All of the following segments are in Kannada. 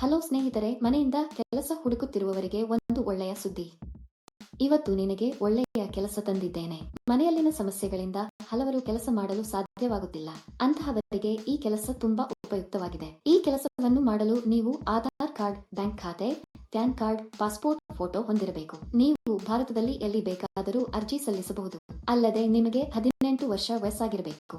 ಹಲೋ ಸ್ನೇಹಿತರೆ, ಮನೆಯಿಂದ ಕೆಲಸ ಹುಡುಕುತ್ತಿರುವವರಿಗೆ ಒಂದು ಒಳ್ಳೆಯ ಸುದ್ದಿ. ಇವತ್ತು ನಿನಗೆ ಒಳ್ಳೆಯ ಕೆಲಸ ತಂದಿದ್ದೇನೆ. ಮನೆಯಲ್ಲಿನ ಸಮಸ್ಯೆಗಳಿಂದ ಹಲವರು ಕೆಲಸ ಮಾಡಲು ಸಾಧ್ಯವಾಗುತ್ತಿಲ್ಲ. ಅಂತಹವರಿಗೆ ಈ ಕೆಲಸ ತುಂಬಾ ಉಪಯುಕ್ತವಾಗಿದೆ. ಈ ಕೆಲಸವನ್ನು ಮಾಡಲು ನೀವು ಆಧಾರ್ ಕಾರ್ಡ್, ಬ್ಯಾಂಕ್ ಖಾತೆ, ಪ್ಯಾನ್ ಕಾರ್ಡ್, ಪಾಸ್ಪೋರ್ಟ್ ಫೋಟೋ ಹೊಂದಿರಬೇಕು. ನೀವು ಭಾರತದಲ್ಲಿ ಎಲ್ಲಿ ಬೇಕಾದರೂ ಅರ್ಜಿ ಸಲ್ಲಿಸಬಹುದು. ಅಲ್ಲದೆ ನಿಮಗೆ ಹದಿನೆಂಟು ವರ್ಷ ವಯಸ್ಸಾಗಿರಬೇಕು.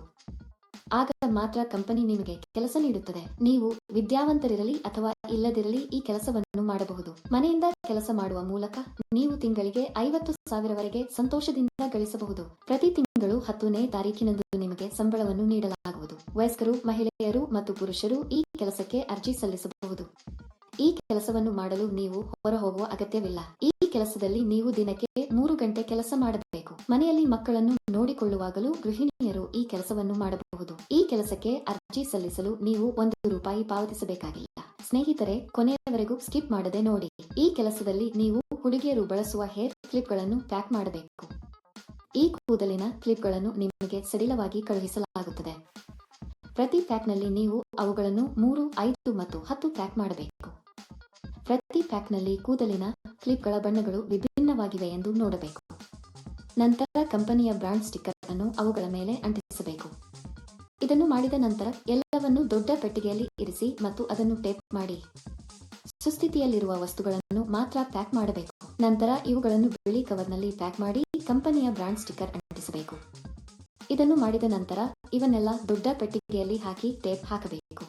ಆಗ ಮಾತ್ರ ಕಂಪನಿ ನಿಮಗೆ ಕೆಲಸ ನೀಡುತ್ತದೆ. ನೀವು ವಿದ್ಯಾವಂತರಿರಲಿ ಅಥವಾ ಇಲ್ಲದಿರಲಿ ಈ ಕೆಲಸವನ್ನು ಮಾಡಬಹುದು. ಮನೆಯಿಂದ ಕೆಲಸ ಮಾಡುವ ಮೂಲಕ ನೀವು ತಿಂಗಳಿಗೆ ಐವತ್ತು ಸಾವಿರವರೆಗೆ ಸಂತೋಷದಿಂದ ಗಳಿಸಬಹುದು. ಪ್ರತಿ ತಿಂಗಳು ಹತ್ತನೇ ತಾರೀಕಿನಂದು ನಿಮಗೆ ಸಂಬಳವನ್ನು ನೀಡಲಾಗುವುದು. ವಯಸ್ಕರು, ಮಹಿಳೆಯರು ಮತ್ತು ಪುರುಷರು ಈ ಕೆಲಸಕ್ಕೆ ಅರ್ಜಿ ಸಲ್ಲಿಸಬಹುದು. ಈ ಕೆಲಸವನ್ನು ಮಾಡಲು ನೀವು ಹೊರ ಹೋಗುವ ಅಗತ್ಯವಿಲ್ಲ. ಈ ಕೆಲಸದಲ್ಲಿ ನೀವು ದಿನಕ್ಕೆ ಮೂರು ಗಂಟೆ ಕೆಲಸ ಮಾಡಬೇಕು. ಮನೆಯಲ್ಲಿ ಮಕ್ಕಳನ್ನು ನೋಡಿಕೊಳ್ಳುವಾಗಲೂ ಗೃಹಿಣಿಯರು ಈ ಕೆಲಸವನ್ನು ಮಾಡಬಹುದು. ಈ ಕೆಲಸಕ್ಕೆ ಅರ್ಜಿ ಸಲ್ಲಿಸಲು ನೀವು ಒಂದು ರೂಪಾಯಿ ಪಾವತಿಸಬೇಕಾಗಿಲ್ಲ. ಸ್ನೇಹಿತರೆ, ಕೊನೆಯವರೆಗೂ ಸ್ಕಿಪ್ ಮಾಡದೆ ನೋಡಿ. ಈ ಕೆಲಸದಲ್ಲಿ ನೀವು ಹುಡುಗಿಯರು ಬಳಸುವ ಹೇರ್ ಕ್ಲಿಪ್ಗಳನ್ನು ಪ್ಯಾಕ್ ಮಾಡಬೇಕು. ಈ ಕೂದಲಿನ ಕ್ಲಿಪ್ಗಳನ್ನು ನಿಮಗೆ ಸಡಿಲವಾಗಿ ಕಳುಹಿಸಲಾಗುತ್ತದೆ. ಪ್ರತಿ ಪ್ಯಾಕ್ನಲ್ಲಿ ನೀವು ಅವುಗಳನ್ನು ಮೂರು, ಐದು ಮತ್ತು ಹತ್ತು ಪ್ಯಾಕ್ ಮಾಡಬೇಕು. ಪ್ರತಿ ಪ್ಯಾಕ್ನಲ್ಲಿ ಕೂದಲಿನ ಕ್ಲಿಪ್ಗಳ ಬಣ್ಣಗಳು ವಿಭಿನ್ನವಾಗಿವೆ ಎಂದು ನೋಡಬೇಕು. ನಂತರ ಕಂಪನಿಯ ಬ್ರಾಂಡ್ ಸ್ಟಿಕ್ಕರ್ ಅನ್ನು ಅವುಗಳ ಮೇಲೆ ಮಾಡಿದ ನಂತರ ಎಲ್ಲವನ್ನು ದೊಡ್ಡ ಪೆಟ್ಟಿಗೆಯಲ್ಲಿ ಇರಿಸಿ ಮತ್ತು ಅದನ್ನು ಟೇಪ್ ಮಾಡಿ. ಸುಸ್ಥಿತಿಯಲ್ಲಿರುವ ವಸ್ತುಗಳನ್ನು ಮಾತ್ರ ಪ್ಯಾಕ್ ಮಾಡಬೇಕು. ನಂತರ ಇವುಗಳನ್ನು ಬಿಳಿ ಕವರ್ನಲ್ಲಿ ಪ್ಯಾಕ್ ಮಾಡಿ ಕಂಪನಿಯ ಬ್ರಾಂಡ್ ಸ್ಟಿಕ್ಕರ್ ಅಂಟಿಸಬೇಕು. ಇದನ್ನು ಮಾಡಿದ ನಂತರ ಇವನ್ನೆಲ್ಲ ದೊಡ್ಡ ಪೆಟ್ಟಿಗೆಯಲ್ಲಿ ಹಾಕಿ ಟೇಪ್ ಹಾಕಬೇಕು.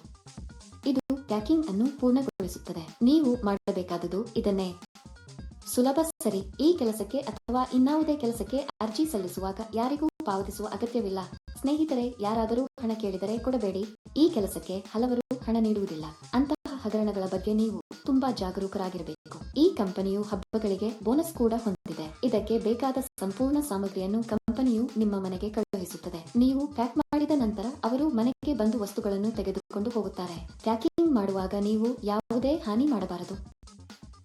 ಇದು ಪ್ಯಾಕಿಂಗ್ ಅನ್ನು ಪೂರ್ಣಗೊಳಿಸುತ್ತದೆ. ನೀವು ಮಾಡಬೇಕಾದುದು ಇದನ್ನೇ. ಸುಲಭ ಸರಿ. ಈ ಕೆಲಸಕ್ಕೆ ಅಥವಾ ಇನ್ನಾವುದೇ ಕೆಲಸಕ್ಕೆ ಅರ್ಜಿ ಸಲ್ಲಿಸುವಾಗ ಯಾರಿಗೂ ಪಾವತಿಸುವ ಅಗತ್ಯವಿಲ್ಲ. ಸ್ನೇಹಿತರೆ, ಯಾರಾದರೂ ಹಣ ಕೇಳಿದರೆ ಕೊಡಬೇಡಿ. ಈ ಕೆಲಸಕ್ಕೆ ಹಲವರು ಹಣ ನೀಡುವುದಿಲ್ಲ. ಅಂತಹ ಹಗರಣಗಳ ಬಗ್ಗೆ ನೀವು ತುಂಬಾ ಜಾಗರೂಕರಾಗಿರಬೇಕು. ಈ ಕಂಪನಿಯು ಹಬ್ಬಗಳಿಗೆ ಬೋನಸ್ ಕೂಡ ಹೊಂದಿದೆ. ಇದಕ್ಕೆ ಬೇಕಾದ ಸಂಪೂರ್ಣ ಸಾಮಗ್ರಿಯನ್ನು ಕಂಪನಿಯು ನಿಮ್ಮ ಮನೆಗೆ ಕಳುಹಿಸುತ್ತದೆ. ನೀವು ಪ್ಯಾಕ್ ಮಾಡಿದ ನಂತರ ಅವರು ಮನೆಗೆ ಬಂದು ವಸ್ತುಗಳನ್ನು ತೆಗೆದುಕೊಂಡು ಹೋಗುತ್ತಾರೆ. ಪ್ಯಾಕಿಂಗ್ ಮಾಡುವಾಗ ನೀವು ಯಾವುದೇ ಹಾನಿ ಮಾಡಬಾರದು.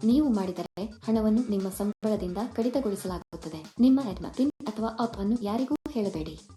ನೀವು ಮಾಡಿದರೆ ಹಣವನ್ನು ನಿಮ್ಮ ಸಂಬಳದಿಂದ ಕಡಿತಗೊಳಿಸಲಾಗುತ್ತದೆ. ನಿಮ್ಮ ಅಥವಾ ಅಪ್ ಅನ್ನು ಯಾರಿಗೂ ಹೇಳಬೇಡಿ.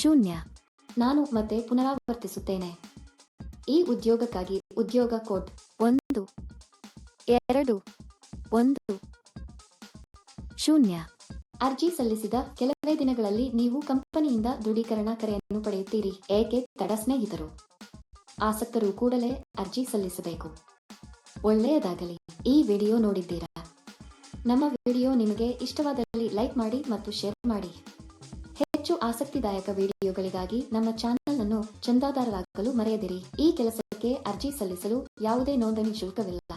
ಶೂನ್ಯ. ನಾನು ಮತ್ತೆ ಪುನರಾವರ್ತಿಸುತ್ತೇನೆ. ಈ ಉದ್ಯೋಗಕ್ಕಾಗಿ ಉದ್ಯೋಗ ಕೋಡ್ ಒಂದು, ಎರಡು, ಒಂದು, ಶೂನ್ಯ. ಅರ್ಜಿ ಸಲ್ಲಿಸಿದ ಕೆಲವೇ ದಿನಗಳಲ್ಲಿ ನೀವು ಕಂಪನಿಯಿಂದ ದೃಢೀಕರಣ ಕರೆಯನ್ನು ಪಡೆಯುತ್ತೀರಿ, ಏಕೆ ತಡ ಸ್ನೇಹಿತರು? ಆಸಕ್ತರು ಕೂಡಲೇ ಅರ್ಜಿ ಸಲ್ಲಿಸಬೇಕು. ಒಳ್ಳೆಯದಾಗಲಿ. ಈ ವಿಡಿಯೋ ನೋಡಿದ್ದೀರಾ? ನಮ್ಮ ವಿಡಿಯೋ ನಿಮಗೆ ಇಷ್ಟವಾದಲ್ಲಿ ಲೈಕ್ ಮಾಡಿ ಮತ್ತು ಶೇರ್ ಮಾಡಿ. ಹೆಚ್ಚು ಆಸಕ್ತಿದಾಯಕ ವಿಡಿಯೋಗಳಿಗಾಗಿ ನಮ್ಮ ಚಾನೆಲ್ ಅನ್ನು ಚಂದಾದಾರರಾಗಲು ಮರೆಯದಿರಿ. ಈ ಕೆಲಸಕ್ಕೆ ಅರ್ಜಿ ಸಲ್ಲಿಸಲು ಯಾವುದೇ ನೋಂದಣಿ ಶುಲ್ಕವಿಲ್ಲ.